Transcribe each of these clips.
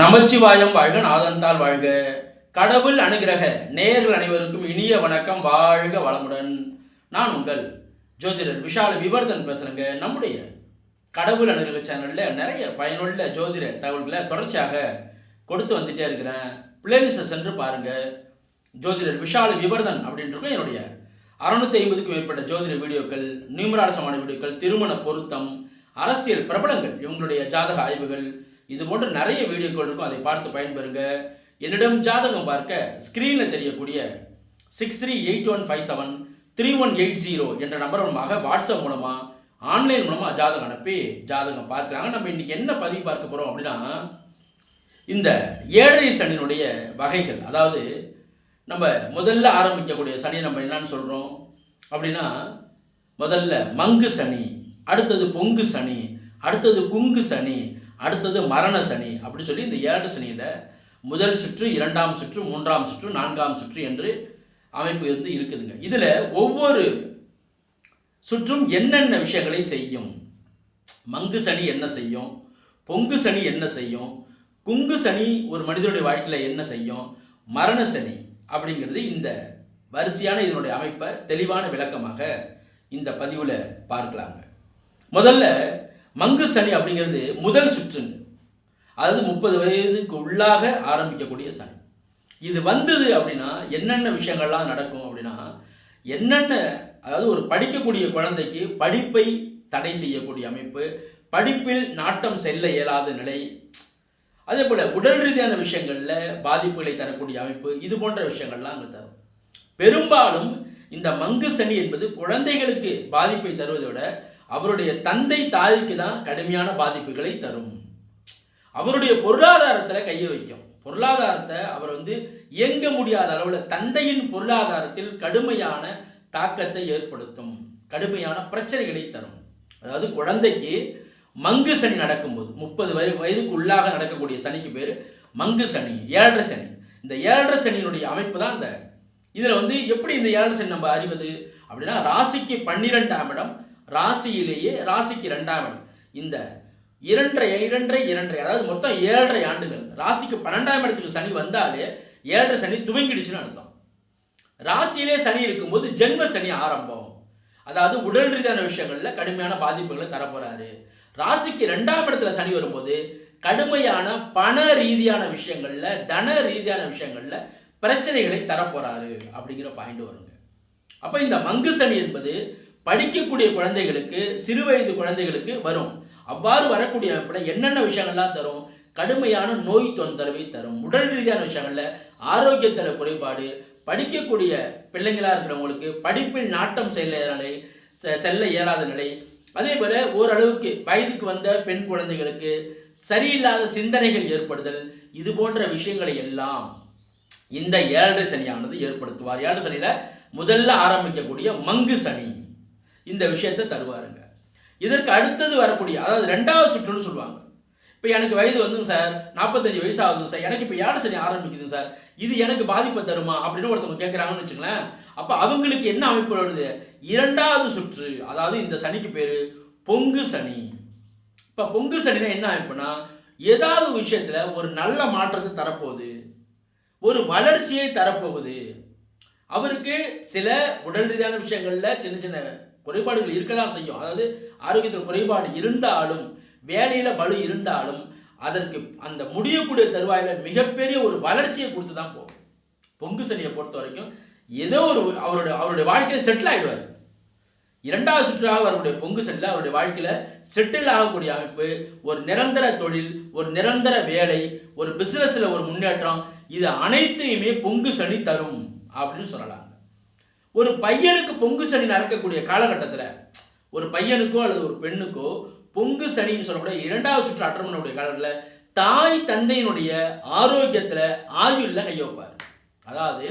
நமச்சிவாயம் வாழ்க நாதன்தால் வாழ்க. கடவுள் அனுகிரக நேயர்கள் அனைவருக்கும் இனிய வணக்கம். வாழ்க வளமுடன். நான் உங்கள் ஜோதிடர் விஷால விவர்தன் பேசுகிறேங்க நம்முடைய கடவுள் அனுகிரக சேனலில் நிறைய பயனுள்ள ஜோதிட தகவல்களை தொடர்ச்சியாக கொடுத்து வந்துட்டே இருக்கிறேன். பிளேலிஸ்ட்டை சென்று பாருங்கள் ஜோதிடர் விஷால விவர்தன் அப்படின்றக்கும் என்னுடைய அறுநூத்தி ஐம்பதுக்கும் மேற்பட்ட ஜோதிட வீடியோக்கள் நியூமராலசமான வீடியோக்கள் திருமண பொருத்தம் அரசியல் பிரபலங்கள் இவங்களுடைய ஜாதக ஆய்வுகள் இது போன்ற நிறைய வீடியோக்கள் இருக்கும். அதை பார்த்து பயன்பெறுங்க. என்னிடம் ஜாதகம் பார்க்க ஸ்க்ரீனில் தெரியக்கூடிய six three eight one five seven three one eight zero என்ற நம்பர் மூலமாக வாட்ஸ்அப் மூலமாக ஆன்லைன் மூலமாக ஜாதகம் அனுப்பி ஜாதகம் பார்க்கலாங்க நம்ம இன்றைக்கி என்ன பதிவு பார்க்க போகிறோம் அப்படின்னா இந்த ஏழரை சனியினுடைய வகைகள். அதாவது நம்ம முதல்ல ஆரம்பிக்கக்கூடிய சனி நம்ம என்னன்னு சொல்கிறோம் அப்படின்னா முதல்ல மங்கு சனி அடுத்தது பொங்கு சனி அடுத்தது குங்கு சனி அடுத்தது மரண சனி அப்படி சொல்லி இந்த ஏழு சனியில் முதல் சுற்று இரண்டாம் சுற்று மூன்றாம் சுற்று நான்காம் சுற்று என்று அமைப்பு இருந்து இருக்குதுங்க. இதில் ஒவ்வொரு சுற்றும் என்னென்ன விஷயங்களை செய்யும்? மங்கு சனி என்ன செய்யும்? பொங்கு சனி என்ன செய்யும்? குங்கு சனி ஒரு மனிதனுடைய வாழ்க்கையில் என்ன செய்யும்? மரண சனி அப்படிங்கிறது இந்த வரிசையான இதனுடைய அமைப்பை தெளிவான விளக்கமாக இந்த பதிவில் பார்க்கலாங்க. முதல்ல மங்கு சனி அப்படிங்கிறது முதல் சுற்றுங்க அதாவது முப்பது வயதுக்கு உள்ளாக ஆரம்பிக்கக்கூடிய சனி. இது வந்தது அப்படின்னா என்னென்ன விஷயங்கள்லாம் நடக்கும் அப்படின்னா என்னென்ன அதாவது ஒரு படிக்கக்கூடிய குழந்தைக்கு படிப்பை தடை செய்யக்கூடிய அமைப்பு படிப்பில் நாட்டம் செல்ல இயலாத நிலை அதே போல் உடல் ரீதியான விஷயங்களில் பாதிப்புகளை தரக்கூடிய அமைப்பு இது போன்ற விஷயங்கள்லாம் அங்கே தரும். பெரும்பாலும் இந்த மங்கு சனி என்பது குழந்தைகளுக்கு பாதிப்பை தருவதை விட அவருடைய தந்தை தாய்க்கு தான் கடுமையான பாதிப்புகளை தரும். அவருடைய பொருளாதாரத்தில் கையை வைக்கும். பொருளாதாரத்தை அவர் வந்து இயங்க முடியாத அளவில் தந்தையின் பொருளாதாரத்தில் கடுமையான தாக்கத்தை ஏற்படுத்தும். கடுமையான பிரச்சனைகளை தரும். அதாவது குழந்தைக்கு மங்கு சனி நடக்கும்போது முப்பது வய வயதுக்கு உள்ளாக நடக்கக்கூடிய சனிக்கு பேர் மங்கு சனி ஏழரை சனி. இந்த ஏழரை சனியினுடைய அமைப்பு தான் இந்த இதில் வந்து எப்படி இந்த ஏழரை சனி நம்ம அறிவது? அப்படின்னா ராசிக்கு பன்னிரெண்டாம் இடம் ராசியிலேயே ராசிக்கு ரெண்டாம் இடம். இந்த இரண்டரை இரண்டரை இரண்டரை அதாவது மொத்தம் ஏழரை ஆண்டுகள். ராசிக்கு பன்னெண்டாம் இடத்துக்கு சனி வந்தாலே ஏழரை சனி துவங்கிடுச்சுன்னு அர்த்தம். ராசியிலே சனி இருக்கும்போது ஜென்ம சனி ஆரம்பம். அதாவது உடல் ரீதியான விஷயங்களில் கடுமையான பாதிப்புகளை தரப்போறாரு. ராசிக்கு ரெண்டாம் இடத்துல சனி வரும்போது கடுமையான பண ரீதியான விஷயங்களில் தன ரீதியான விஷயங்களில் பிரச்சனைகளை தரப்போறாரு அப்படிங்கிற பாயிண்ட் வருங்க. அப்போ இந்த மங்கு சனி என்பது படிக்கக்கூடிய குழந்தைகளுக்கு சிறு வயது குழந்தைகளுக்கு வரும். அவ்வாறு வரக்கூடிய என்னென்ன விஷயங்கள்லாம் தரும்? கடுமையான நோய் தொந்தரவை தரும். உடல் ரீதியான விஷயங்களில் ஆரோக்கியத்தில் குறைபாடு படிக்கக்கூடிய பிள்ளைங்களாக இருக்கிறவங்களுக்கு படிப்பில் நாட்டம் செல்ல நிலை செ- செல்ல இயலாத நிலை. அதே போல் ஓரளவுக்கு வயதுக்கு வந்த பெண் குழந்தைகளுக்கு சரியில்லாத சிந்தனைகள் ஏற்படுதல் இது போன்ற விஷயங்களை எல்லாம் இந்த ஏழரை சனியானது ஏற்படுத்துவார். ஏழரை சனியில் முதல்ல ஆரம்பிக்கக்கூடிய மங்கு சனி. இந்த விஷயத்தை தருவாருங்க. இதற்கு அடுத்தது வரக்கூடிய அதாவது ரெண்டாவது சுற்றுன்னு சொல்லுவாங்க. இப்போ எனக்கு வயது வந்துங்க சார் நாற்பத்தஞ்சு வயசு ஆகுதுங்க சார் எனக்கு இப்போ ஏழரை சனி ஆரம்பிக்குதுங்க சார் இது எனக்கு பாதிப்பை தருமா அப்படின்னு ஒருத்தவங்க கேட்குறாங்கன்னு வச்சுங்களேன் அப்போ அவங்களுக்கு என்ன அமைப்பு வருது? இரண்டாவது சுற்று அதாவது இந்த சனிக்கு பேர் பொங்கு சனி. இப்போ பொங்கு சனினா என்ன அமைப்புனா ஏதாவது விஷயத்தில் ஒரு நல்ல மாற்றத்தை தரப்போகுது. ஒரு வளர்ச்சியை தரப்போகுது. அவருக்கு சில உடல் ரீதியான விஷயங்களில் சின்ன சின்ன குறைபாடுகள் இருக்க தான் செய்யும். அதாவது ஆரோக்கியத்தில் குறைபாடு இருந்தாலும் வேலையில் பலு இருந்தாலும் அதற்கு அந்த முடியக்கூடிய தருவாயில் மிகப்பெரிய ஒரு வளர்ச்சியை கொடுத்து தான் போகும். பொங்கு சனியை பொறுத்த வரைக்கும் ஏதோ ஒரு அவருடைய அவருடைய வாழ்க்கையில் செட்டில் ஆகிடுவார் இரண்டாவது சுற்றாக அவருடைய பொங்கு சனியில் அவருடைய வாழ்க்கையில் செட்டில் ஆகக்கூடிய அமைப்பு ஒரு நிரந்தர தொழில் ஒரு நிரந்தர வேலை ஒரு பிஸ்னஸில் ஒரு முன்னேற்றம் இது அனைத்தையுமே பொங்கு சனி தரும் அப்படின்னு சொல்லலாம். ஒரு பையனுக்கு பொங்கு சனி நடக்கக்கூடிய காலகட்டத்தில் ஒரு பையனுக்கோ அல்லது ஒரு பெண்ணுக்கோ பொங்கு சனின்னு சொல்லக்கூடிய இரண்டாவது சுற்று அற்றமனுடைய காலத்தில் தாய் தந்தையினுடைய ஆரோக்கியத்தில் ஆயுள்ல கையொப்பார் அதாவது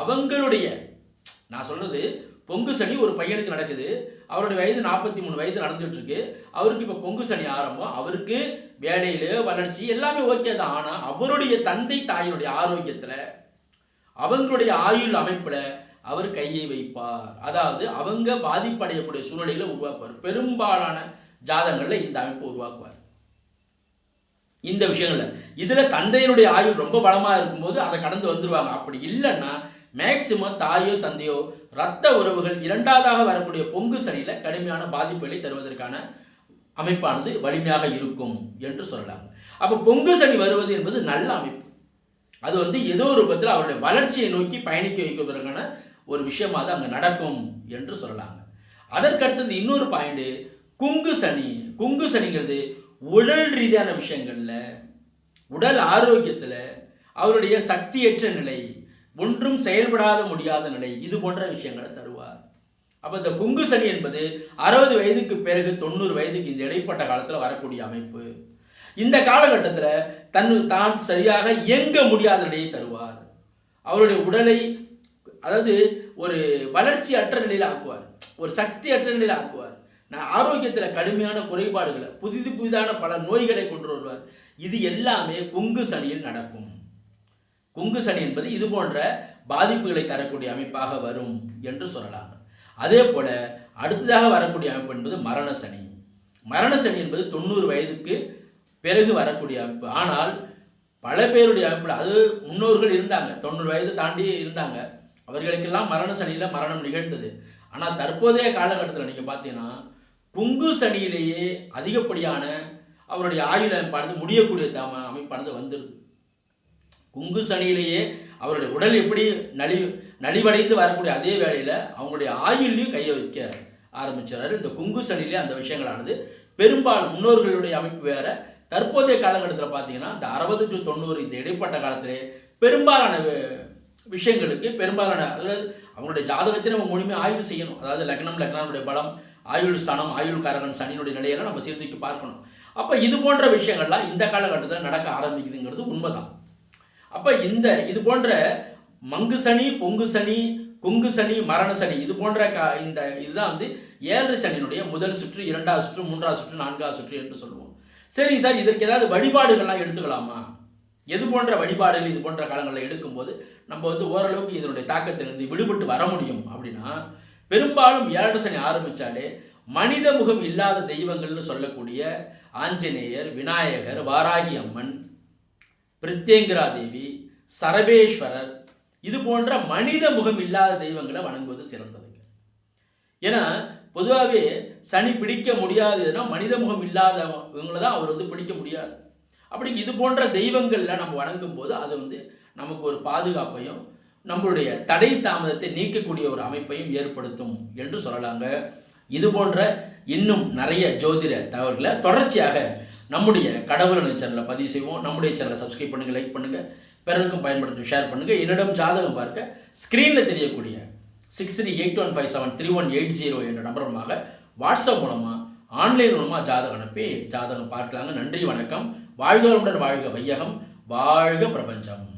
அவங்களுடைய நான் சொல்றது பொங்கு சனி ஒரு பையனுக்கு நடக்குது அவருடைய வயது நாற்பத்தி மூணு வயது நடந்துகிட்டு இருக்கு அவருக்கு இப்போ பொங்கு சனி ஆரம்பம் அவருக்கு வேலையில் வளர்ச்சி எல்லாமே ஓகே தான். ஆனால் அவருடைய தந்தை தாயினுடைய ஆரோக்கியத்தில் அவங்களுடைய ஆயுள் அமைப்பில் அவர் கையை வைப்பார். அதாவது அவங்க பாதிப்படையக்கூடிய சூழ்நிலைகளை உருவாக்குவார். பெரும்பாலான ஜாதகங்களில் இந்த அமைப்பை உருவாக்குவார். இந்த விஷயங்கள்ல. இதில் தந்தையினுடைய ஆயுள் ரொம்ப பலமாக இருக்கும்போது அதை கடந்து வந்துடுவாங்க அப்படி இல்லைன்னா மேக்சிமம் தாயோ தந்தையோ இரத்த உறவுகள் இரண்டாவதாக வரக்கூடிய பொங்கு சனியில் கடுமையான பாதிப்புகளை தருவதற்கான அமைப்பானது வலிமையாக இருக்கும் என்று சொல்லலாம். அப்போ பொங்கு சனி வருவது என்பது நல்ல அமைப்பு. அது வந்து ஏதோ ஒரு ரூபத்தில் அவருடைய வளர்ச்சியை நோக்கி பயணிக்க வைப்பதற்கான ஒரு விஷயமாக அது அங்கே நடக்கும் என்று சொல்லலாங்க. அதற்கடுத்தது இன்னொரு பாயிண்ட் குங்கு சனி. குங்கு சனிங்கிறது உடல் ரீதியான விஷயங்களில் உடல் ஆரோக்கியத்தில் அவருடைய சக்தியற்ற நிலை ஒன்றும் செயல்படாத முடியாத நிலை இது போன்ற விஷயங்களை தருவார். அப்போ இந்த குங்கு சனி என்பது அறுபது வயதுக்கு பிறகு தொண்ணூறு வயதுக்கு இந்த இடைப்பட்ட காலத்தில் வரக்கூடிய அமைப்பு. இந்த காலகட்டத்தில் தன் தான் சரியாக இயங்க முடியாத நிலையை தருவார். அவருடைய உடலை அதாவது ஒரு வளர்ச்சி அற்ற நிலையில் ஆக்குவார். ஒரு சக்தி அற்ற நிலையில் ஆக்குவார். நான் ஆரோக்கியத்தில் கடுமையான குறைபாடுகளை புதிது புதிதான பல நோய்களை கொண்டு வருவார். இது எல்லாமே கொங்கு சனியில் நடக்கும். கொங்கு சனி என்பது இது போன்ற பாதிப்புகளை தரக்கூடிய அமைப்பாக வரும் என்று சொல்லலாம். அதே போல அடுத்ததாக வரக்கூடிய அமைப்பு என்பது மரண சனி. மரண சனி என்பது தொண்ணூறு வயதுக்கு பிறகு வரக்கூடிய அமைப்பு. ஆனால் பல பேருடைய அமைப்பில் அது முன்னோர்கள் இருந்தாங்க. தொண்ணூறு வயது தாண்டி இருந்தாங்க. அவர்களுக்கெல்லாம் மரண சனியில் மரணம் நிகழ்ந்தது. ஆனால் தற்போதைய காலகட்டத்தில் நீங்கள் பார்த்தீங்கன்னா குங்கு சனியிலேயே அதிகப்படியான அவருடைய ஆயுள் அமைப்பானது முடியக்கூடிய த அமைப்பானது வந்துடுது குங்கு சனியிலேயே அவருடைய உடல் எப்படி நலி நலிவடைந்து வரக்கூடிய அதே வேளையில் அவங்களுடைய ஆயுள்லையும் கையை வைக்க ஆரம்பிச்சிடறாரு. இந்த குங்கு சனியிலே அந்த விஷயங்களானது. பெரும்பாலும் முன்னோர்களுடைய அமைப்பு வேறு. தற்போதைய காலகட்டத்தில் பார்த்தீங்கன்னா இந்த அறுபது டு தொண்ணூறு இந்த இடைப்பட்ட காலத்திலே பெரும்பாலான விஷயங்களுக்கு பெரும்பாலான அதாவது அவங்களுடைய ஜாதகத்தை நம்ம முழுமையாக ஆய்வு செய்யணும். அதாவது லக்னம் லக்னாவுடைய பலம் ஆயுள் ஸ்தானம் ஆயுள் காரகன் சனியினுடைய நிலையெல்லாம் நம்ம சீர்தூக்கி பார்க்கணும். அப்போ இது போன்ற விஷயங்கள்லாம் இந்த காலகட்டத்தில் நடக்க ஆரம்பிக்குதுங்கிறது உண்மைதான். அப்போ இந்த இது போன்ற மங்கு சனி பொங்கு சனி குங்கு சனி மரண சனி இது போன்ற கா இந்த இதுதான் வந்து ஏழு சனியினுடைய முதல் சுற்று இரண்டாவது சுற்று மூன்றாவது சுற்று நான்காவது சுற்று என்று சொல்லுவோம். சரிங்க சார் இதற்கு ஏதாவது வழிபாடுகள்லாம் எடுத்துக்கலாமா? எது போன்ற வழிபாடுகள் இது போன்ற காலங்களில் எடுக்கும்போது நம்ம வந்து ஓரளவுக்கு இதனுடைய தாக்கத்திலிருந்து விடுபட்டு வர முடியும். அப்படின்னா பெரும்பாலும் ஏழரை சனி ஆரம்பித்தாலே மனித முகம் இல்லாத தெய்வங்கள்னு சொல்லக்கூடிய ஆஞ்சநேயர் விநாயகர் வாராகி அம்மன் பிரித்யங்கரா தேவி சரபேஸ்வரர் இது போன்ற மனித முகம் இல்லாத தெய்வங்களை வணங்குவது சிறந்ததுங்க. ஏன்னா பொதுவாகவே சனி பிடிக்க முடியாதுன்னா மனித முகம் இல்லாதவங்களை தான் அவர் வந்து பிடிக்க முடியாது. அப்படி இது போன்ற தெய்வங்களில் நம்ம வணங்கும் போது அது வந்து நமக்கு ஒரு பாதுகாப்பையும் நம்மளுடைய தடை தாமதத்தை நீக்கக்கூடிய ஒரு அமைப்பையும் ஏற்படுத்தும் என்று சொல்லலாங்க. இது போன்ற இன்னும் நிறைய ஜோதிட தகவல்களை தொடர்ச்சியாக நம்முடைய கடவுள் சேனலை பதிவு செய்வோம். நம்முடைய சேனலை சப்ஸ்கிரைப் பண்ணுங்கள் லைக் பண்ணுங்கள் பிறருக்கும் பயன்படுத்தி ஷேர் பண்ணுங்கள் என்னிடம் ஜாதகம் பார்க்க ஸ்க்ரீனில் தெரியக்கூடிய six three eight one five seven three one eight zero என்ற நம்பர் மூலமாக வாட்ஸ்அப் மூலமாக ஆன்லைன் மூலமாக ஜாதகம் அனுப்பி ஜாதகம் பார்க்கலாங்க. நன்றி வணக்கம். வாழ்க வளமுடன் வாழ்க வையகம் வாழ்க பிரபஞ்சம்.